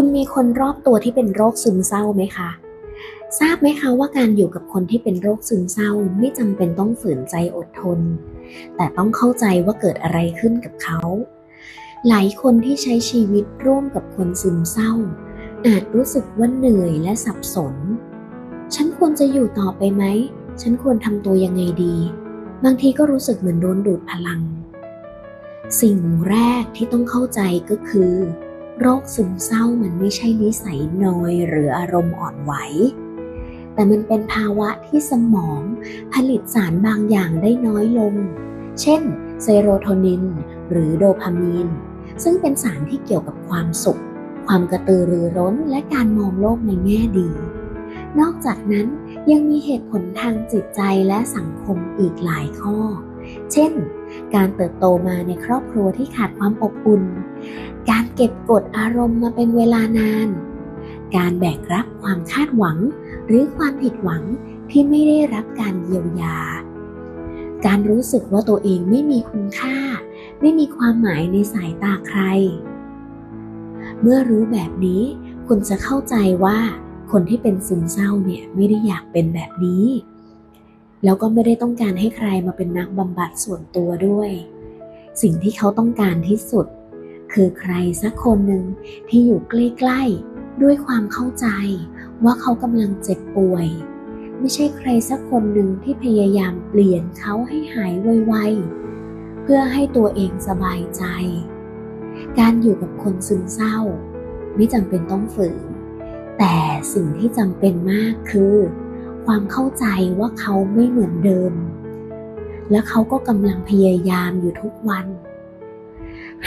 คุณมีคนรอบตัวที่เป็นโรคซึมเศร้าไหมคะ ทราบไหมคะว่าการอยู่กับคนที่เป็นโรคซึมเศร้าไม่จำเป็นต้องฝืนใจอดทน แต่ต้องเข้าใจว่าเกิดอะไรขึ้นกับเขา หลายคนที่ใช้ชีวิตร่วมกับคนซึมเศร้า อาจรู้สึกว่าเหนื่อยและสับสน ฉันควรจะอยู่ต่อไปไหม ฉันควรทำตัวยังไงดี บางทีก็รู้สึกเหมือนโดนดูดพลัง สิ่งแรกที่ต้องเข้าใจก็คือ โรคซึมเศร้ามันไม่ใช่นิสัยนอยหรืออารมณ์อ่อนไหว แต่มันเป็นภาวะที่สมองผลิตสารบางอย่างได้น้อยลง เช่น เซโรโทนิน หรือโดพามีน ซึ่งเป็นสารที่เกี่ยวกับความสุข ความกระตือรือร้นและการมองโลกในแง่ดี นอกจากนั้นยังมีเหตุผลทางจิตใจและสังคมอีกหลายข้อ เช่น การเติบโตมาในครอบครัวที่ขาดความอบอุ่น การเก็บกดอารมณ์มาเป็นเวลานาน การแบกรับความคาดหวัง หรือความผิดหวังที่ไม่ได้รับการเยียวยา การรู้สึกว่าตัวเองไม่มีคุณค่า ไม่มีความหมายในสายตาใคร เมื่อรู้แบบนี้ คุณจะเข้าใจว่าคนที่เป็นซึมเศร้าเนี่ยไม่ได้อยากเป็นแบบนี้ แล้วก็ไม่ได้ต้องการให้ใครมาเป็นนักบำบัดส่วนตัวด้วย สิ่งที่เขาต้องการที่สุด คือใครสักคนหนึ่งที่อยู่ใกล้ๆด้วยความเข้าใจว่าเขากำลังเจ็บป่วย ไม่ใช่ใครสักคนหนึ่งที่พยายามเปลี่ยนเขาให้หายไวๆเพื่อให้ตัวเองสบายใจ การอยู่กับคนซึมเศร้า ไม่จำเป็นต้องฝืน แต่สิ่งที่จำเป็นมากคือ ความเข้าใจว่าเขาไม่เหมือนเดิม และเขาก็กำลังพยายามอยู่ทุกวัน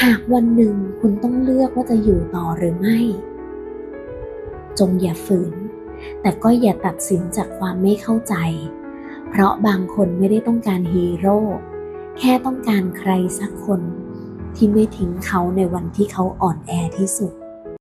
หากวันหนึ่งคุณต้องเลือกว่าจะอยู่ต่อหรือไม่ จงอย่าฝืน แต่ก็อย่าตัดสินจากความไม่เข้าใจ เพราะบางคนไม่ได้ต้องการฮีโร่แค่ต้องการใครสักคนที่ไม่ทิ้งเขาในวันที่เขาอ่อนแอที่สุด